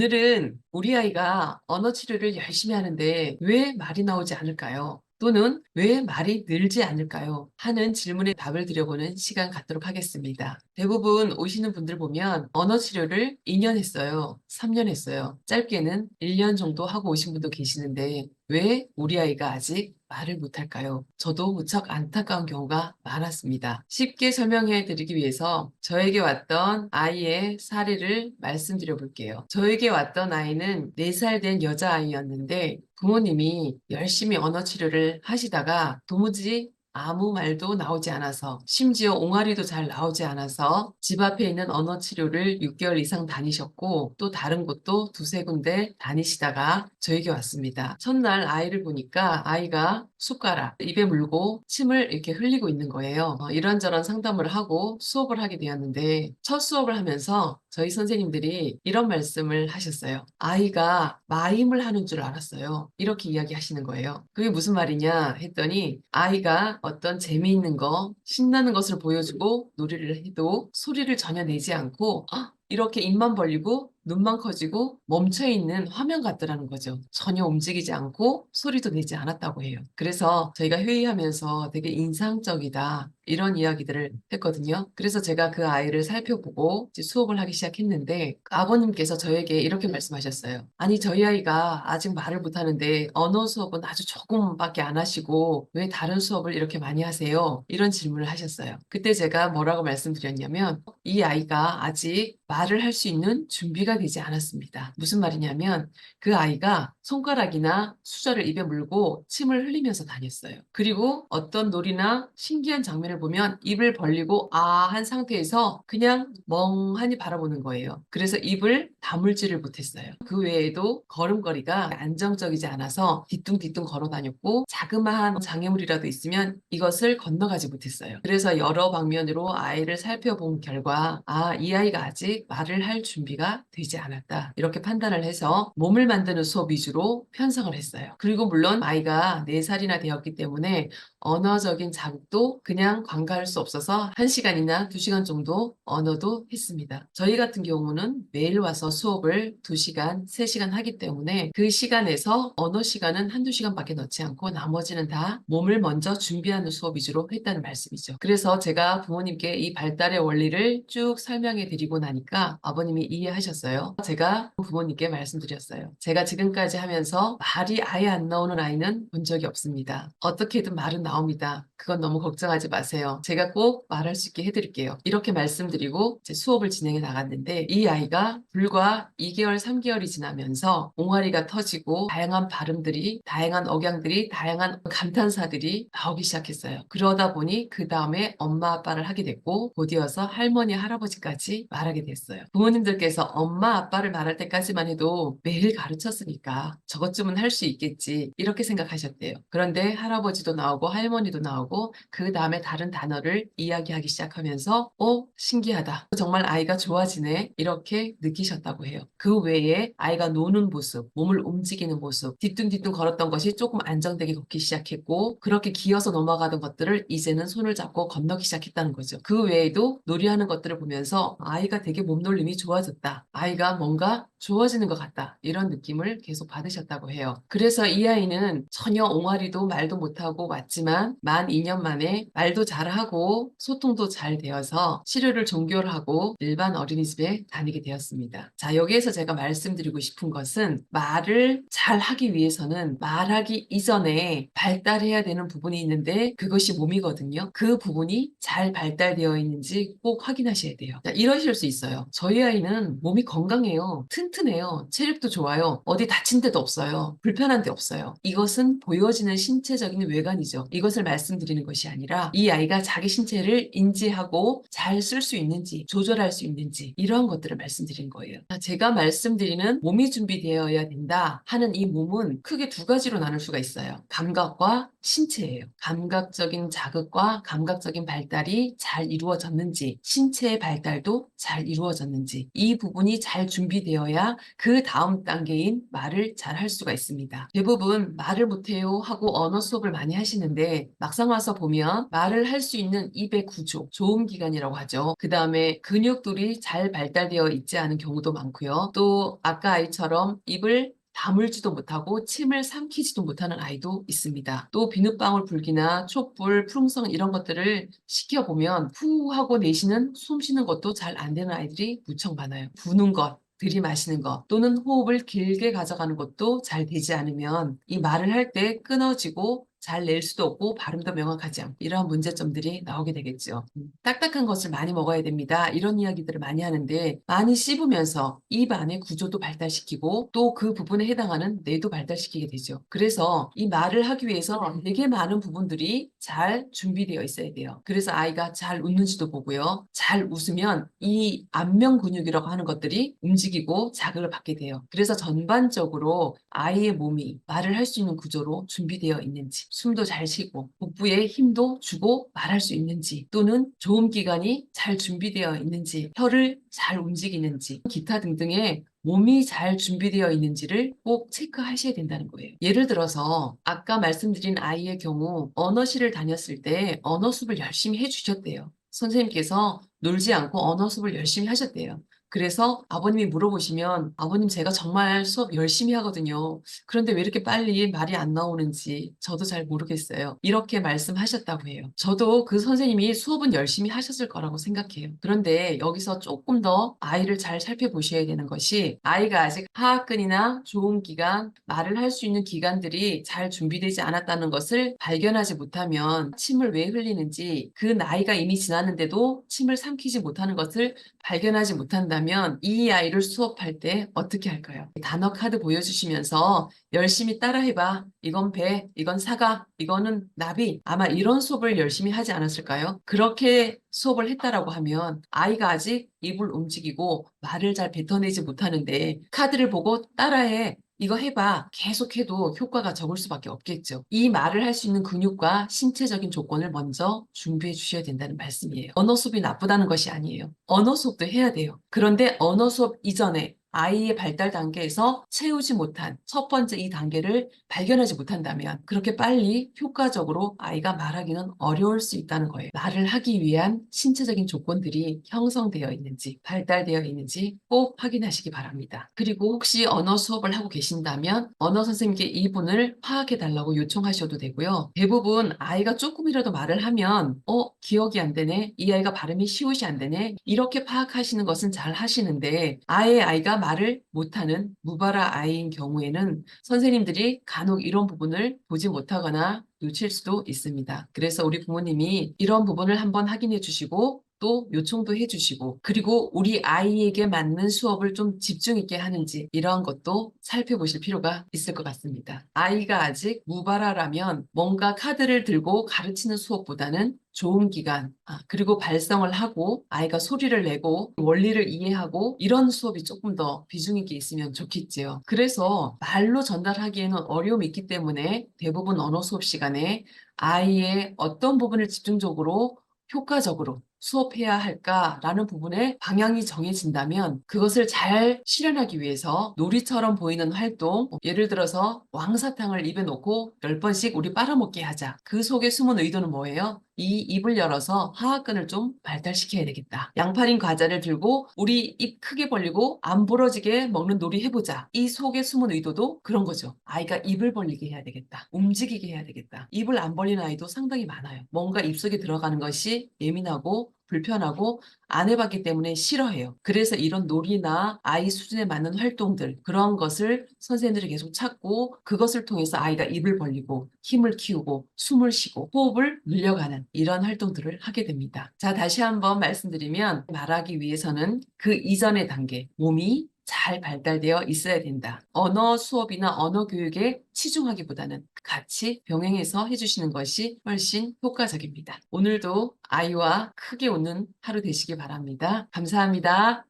오늘은 우리 아이가 언어 치료를 열심히 하는데 왜 말이 나오지 않을까요? 또는 왜 말이 늘지 않을까요? 하는 질문에 답을 드려보는 시간 갖도록 하겠습니다. 대부분 오시는 분들 보면 언어 치료를 2년 했어요. 3년 했어요. 짧게는 1년 정도 하고 오신 분도 계시는데 왜 우리 아이가 아직 말을 못할까요? 저도 무척 안타까운 경우가 많았습니다. 쉽게 설명해 드리기 위해서 저에게 왔던 아이의 사례를 말씀드려 볼게요. 저에게 왔던 아이는 4살 된 여자아이였는데 부모님이 열심히 언어 치료를 하시다가 도무지 아무 말도 나오지 않아서 심지어 옹알이도 잘 나오지 않아서 집 앞에 있는 언어 치료를 6개월 이상 다니셨고 또 다른 곳도 두세 군데 다니시다가 저에게 왔습니다. 첫날 아이를 보니까 아이가 숟가락 입에 물고 침을 이렇게 흘리고 있는 거예요. 어, 이런저런 상담을 하고 수업을 하게 되었는데 첫 수업을 하면서 저희 선생님들이 이런 말씀을 하셨어요. 아이가 마임을 하는 줄 알았어요. 이렇게 이야기하시는 거예요. 그게 무슨 말이냐 했더니 아이가 어떤 재미있는 거, 신나는 것을 보여주고 놀이를 해도 소리를 전혀 내지 않고 아, 이렇게 입만 벌리고 눈만 커지고 멈춰 있는 화면 같더라는 거죠. 전혀 움직이지 않고 소리도 내지 않았다고 해요. 그래서 저희가 회의하면서 되게 인상적이다. 이런 이야기들을 했거든요. 그래서 제가 그 아이를 살펴보고 이제 수업을 하기 시작했는데 아버님께서 저에게 이렇게 말씀하셨어요. 아니 저희 아이가 아직 말을 못하는데 언어 수업은 아주 조금밖에 안 하시고 왜 다른 수업을 이렇게 많이 하세요? 이런 질문을 하셨어요. 그때 제가 뭐라고 말씀드렸냐면 이 아이가 아직 말을 할 수 있는 준비가 되지 않았습니다. 무슨 말이냐면 그 아이가 손가락이나 수저를 입에 물고 침을 흘리면서 다녔어요. 그리고 어떤 놀이나 신기한 장면을 보면 입을 벌리고 아 한 상태에서 그냥 멍하니 바라보는 거예요. 그래서 입을 다물지를 못했어요. 그 외에도 걸음걸이가 안정적이지 않아서 뒤뚱뒤뚱 걸어 다녔고 자그마한 장애물이라도 있으면 이것을 건너가지 못했어요. 그래서 여러 방면으로 아이를 살펴본 결과 아, 이 아이가 아직 말을 할 준비가 되지 않았다. 이렇게 판단을 해서 몸을 만드는 수업 위주로 편성을 했어요. 그리고 물론 아이가 4살이나 되었기 때문에 언어적인 자극도 그냥 관가할 수 없어서 1시간이나 2시간 정도 언어도 했습니다. 저희 같은 경우는 매일 와서 수업을 2시간, 3시간 하기 때문에 그 시간에서 언어 시간은 한두 시간밖에 넣지 않고 나머지는 다 몸을 먼저 준비하는 수업 위주로 했다는 말씀이죠. 그래서 제가 부모님께 이 발달의 원리를 쭉 설명해 드리고 나니까 아버님이 이해하셨어요. 제가 부모님께 말씀드렸어요. 제가 지금까지 하면서 말이 아예 안 나오는 아이는 본 적이 없습니다. 어떻게든 말은 나옵니다. 그건 너무 걱정하지 마세요. 제가 꼭 말할 수 있게 해드릴게요. 이렇게 말씀드리고 제 수업을 진행해 나갔는데 이 아이가 불과 2개월, 3개월이 지나면서 옹알이가 터지고 다양한 발음들이, 다양한 억양들이, 다양한 감탄사들이 나오기 시작했어요. 그러다 보니 그 다음에 엄마, 아빠를 하게 됐고 곧이어서 할머니, 할아버지까지 말하게 됐어요. 부모님들께서 엄마, 아빠를 말할 때까지만 해도 매일 가르쳤으니까 저것쯤은 할 수 있겠지 이렇게 생각하셨대요. 그런데 할아버지도 나오고 할 머니도 나오고 그 다음에 다른 단어를 이야기하기 시작하면서 어 신기하다. 정말 아이가 좋아지네. 이렇게 느끼셨다고 해요. 그 외에 아이가 노는 모습 몸을 움직이는 모습 뒤뚱뒤뚱 걸었던 것이 조금 안정되게 걷기 시작했고 그렇게 기어서 넘어가던 것들을 이제는 손을 잡고 건너기 시작했다는 거죠. 그 외에도 놀이하는 것들을 보면서 아이가 되게 몸놀림이 좋아졌다. 아이가 뭔가 좋아지는 것 같다. 이런 느낌을 계속 받으셨다고 해요. 그래서 이 아이는 전혀 옹알이도 말도 못하고 왔 지만 만 2년 만에 말도 잘하고 소통도 잘 되어서 치료를 종결하고 일반 어린이집에 다니게 되었습니다. 자, 여기에서 제가 말씀드리고 싶은 것은 말을 잘 하기 위해서는 말하기 이전에 발달해야 되는 부분이 있는데 그것이 몸이거든요. 그 부분이 잘 발달되어 있는지 꼭 확인하셔야 돼요. 자, 이러실 수 있어요. 저희 아이는 몸이 건강해요. 튼튼해요. 체력도 좋아요. 어디 다친 데도 없어요. 불편한 데 없어요. 이것은 보여지는 신체적인 외관이죠. 이것을 말씀드리는 것이 아니라 이 아이가 자기 신체를 인지하고 잘 쓸 수 있는지 조절할 수 있는지 이러한 것들을 말씀드린 거예요. 자, 제가 말씀드리는 몸이 준비되어야 된다 하는 이 몸은 크게 두 가지로 나눌 수가 있어요. 감각과 신체예요. 감각적인 자극과 감각적인 발달이 잘 이루어졌는지 신체의 발달도 잘 이루어졌는지 이 부분이 잘 준비되어야 그 다음 단계인 말을 잘 할 수가 있습니다. 대부분 말을 못해요 하고 언어 수업을 많이 하시는데 막상 와서 보면 말을 할 수 있는 입의 구조, 조음 기관이라고 하죠. 그 다음에 근육들이 잘 발달되어 있지 않은 경우도 많고요. 또 아까 아이처럼 입을 다물지도 못하고 침을 삼키지도 못하는 아이도 있습니다. 또 비눗방울 불기나 촉불, 푸릉성 이런 것들을 시켜보면 후 하고 내쉬는 숨 쉬는 것도 잘 안 되는 아이들이 무척 많아요. 부는 것, 들이마시는 것 또는 호흡을 길게 가져가는 것도 잘 되지 않으면 이 말을 할 때 끊어지고 잘 낼 수도 없고 발음도 명확하지 않고 이러한 문제점들이 나오게 되겠죠. 음, 딱딱한 것을 많이 먹어야 됩니다. 이런 이야기들을 많이 하는데 많이 씹으면서 입 안의 구조도 발달시키고 또 그 부분에 해당하는 뇌도 발달시키게 되죠. 그래서 이 말을 하기 위해서 되게 많은 부분들이 잘 준비되어 있어야 돼요. 그래서 아이가 잘 웃는지도 보고요. 잘 웃으면 이 안면 근육이라고 하는 것들이 움직이고 자극을 받게 돼요. 그래서 전반적으로 아이의 몸이 말을 할 수 있는 구조로 준비되어 있는지 숨도 잘 쉬고 복부에 힘도 주고 말할 수 있는지 또는 조음 기관이 잘 준비되어 있는지 혀를 잘 움직이는지 기타 등등의 몸이 잘 준비되어 있는지를 꼭 체크하셔야 된다는 거예요. 예를 들어서 아까 말씀드린 아이의 경우 언어실을 다녔을 때 언어 수업을 열심히 해주셨대요. 선생님께서 놀지 않고 언어 수업을 열심히 하셨대요. 그래서 아버님이 물어보시면 아버님 제가 정말 수업 열심히 하거든요. 그런데 왜 이렇게 빨리 말이 안 나오는지 저도 잘 모르겠어요. 이렇게 말씀하셨다고 해요. 저도 그 선생님이 수업은 열심히 하셨을 거라고 생각해요. 그런데 여기서 조금 더 아이를 잘 살펴보셔야 되는 것이 아이가 아직 하악근이나 조음 기관, 말을 할 수 있는 기관들이 잘 준비되지 않았다는 것을 발견하지 못하면 침을 왜 흘리는지 그 나이가 이미 지났는데도 침을 삼키지 못하는 것을 발견하지 못한다 면 이 아이를 수업할 때 어떻게 할까요? 단어 카드 보여주시면서 열심히 따라해봐. 이건 배, 이건 사과, 이거는 나비. 아마 이런 수업을 열심히 하지 않았을까요? 그렇게 수업을 했다라고 하면 아이가 아직 입을 움직이고 말을 잘 뱉어내지 못하는데 카드를 보고 따라해. 이거 해봐. 계속해도 효과가 적을 수밖에 없겠죠. 이 말을 할 수 있는 근육과 신체적인 조건을 먼저 준비해 주셔야 된다는 말씀이에요. 언어 수업이 나쁘다는 것이 아니에요. 언어 수업도 해야 돼요. 그런데 언어 수업 이전에 아이의 발달 단계에서 채우지 못한 첫 번째 이 단계를 발견하지 못한다면 그렇게 빨리 효과적으로 아이가 말하기는 어려울 수 있다는 거예요. 말을 하기 위한 신체적인 조건들이 형성되어 있는지 발달되어 있는지 꼭 확인하시기 바랍니다. 그리고 혹시 언어 수업을 하고 계신다면 언어 선생님께 이분을 파악해 달라고 요청하셔도 되고요. 대부분 아이가 조금이라도 말을 하면 어 기억이 안 되네 이 아이가 발음이 시옷이 안 되네 이렇게 파악하시는 것은 잘 하시는데 아예 아이가 말을 못하는 무발화 아이인 경우에는 선생님들이 간혹 이런 부분을 보지 못하거나 놓칠 수도 있습니다. 그래서 우리 부모님이 이런 부분을 한번 확인해 주시고 또 요청도 해주시고 그리고 우리 아이에게 맞는 수업을 좀 집중 있게 하는지 이러한 것도 살펴보실 필요가 있을 것 같습니다. 아이가 아직 무발화라면 뭔가 카드를 들고 가르치는 수업보다는 좋은 기간, 아, 그리고 발성을 하고 아이가 소리를 내고 원리를 이해하고 이런 수업이 조금 더 비중 있게 있으면 좋겠지요. 그래서 말로 전달하기에는 어려움이 있기 때문에 대부분 언어 수업 시간에 아이의 어떤 부분을 집중적으로 효과적으로 수업해야 할까라는 부분에 방향이 정해진다면 그것을 잘 실현하기 위해서 놀이처럼 보이는 활동 예를 들어서 왕사탕을 입에 넣고 10번씩 우리 빨아먹게 하자 그 속에 숨은 의도는 뭐예요? 이 입을 열어서 하악근을 좀 발달시켜야 되겠다. 양파린 과자를 들고 우리 입 크게 벌리고 안 부러지게 먹는 놀이 해보자. 이 속에 숨은 의도도 그런 거죠. 아이가 입을 벌리게 해야 되겠다. 움직이게 해야 되겠다. 입을 안 벌리는 아이도 상당히 많아요. 뭔가 입속에 들어가는 것이 예민하고 불편하고 안 해봤기 때문에 싫어해요. 그래서 이런 놀이나 아이 수준에 맞는 활동들 그런 것을 선생님들이 계속 찾고 그것을 통해서 아이가 입을 벌리고 힘을 키우고 숨을 쉬고 호흡을 늘려가는 이런 활동들을 하게 됩니다. 자 다시 한번 말씀드리면 말하기 위해서는 그 이전의 단계 몸이 잘 발달되어 있어야 된다. 언어 수업이나 언어 교육에 치중하기보다는 같이 병행해서 해주시는 것이 훨씬 효과적입니다. 오늘도 아이와 크게 웃는 하루 되시기 바랍니다. 감사합니다.